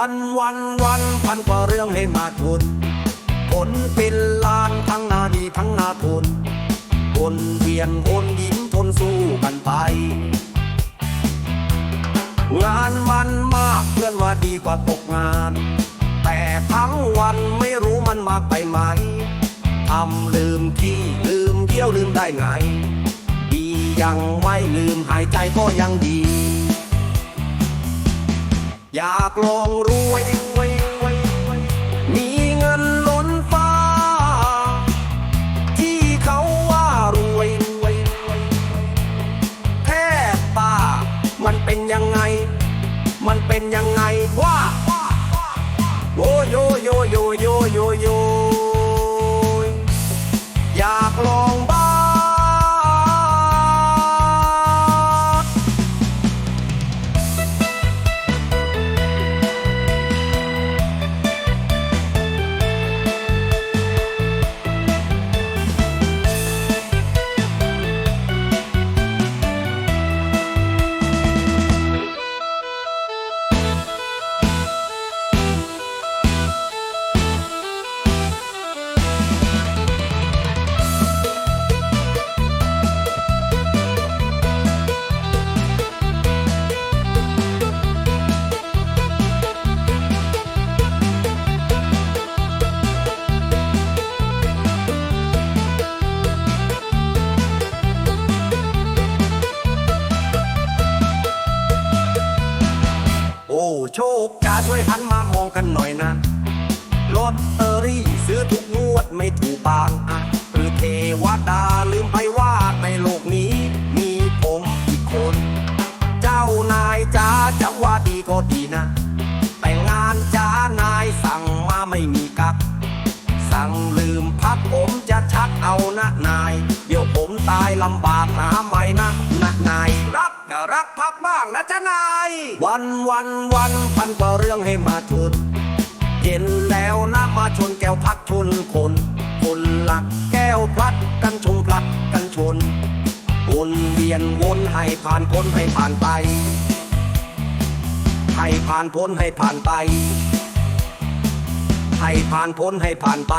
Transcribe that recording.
วันวันพันกว่าเรื่องให้มาทุนผลเป็นล้านทั้งนาดีทั้งนาทุนคนเวียนคนยิ้มทนสู้กันไป งานมันมากเพื่อนว่าดีกว่าตกงาน แต่ทั้งวันไม่รู้มันมากไปไหมทำลืมที่ลืมเที่ยวลืมได้ไง ดียังไม่ลืมหายใจก็ยังดี อยากลองรวยมีเงินล้นฟ้า ที่เขาว่ารวยแค่ตามันเป็นยังไง มันเป็นยังไงว่าโยโยโยโยโยโยย โชคจะช่วยหันมามองกันหน่อยนะลอตเตอรี่ซื้อทุกงวดไม่ถูกบางอะหรือเทวดาลืมไปว่าในโลกนี้มีผมอีกคน เจ้านายจ้าจะว่าดีก็ดีนะ แต่งานจ้านายสั่งมาไม่มีกัก สั่งลืมพักผมจะชักเอานะนาย เดี๋ยวผมตายลำบากหาใหม่นะ รักพักบ้างนะจ๊ะนาย วันวันวันพันกว่าเรื่องให้มาทุนเย็นแล้วนะมาชนแก้วพักชนคนคนหลักแก้วพลัดกันชงพลัดกันชนวนเวียนวนให้ผ่านพ้นให้ผ่านไป ให้ผ่านพ้นให้ผ่านไป ให้ผ่านพ้นให้ผ่านไป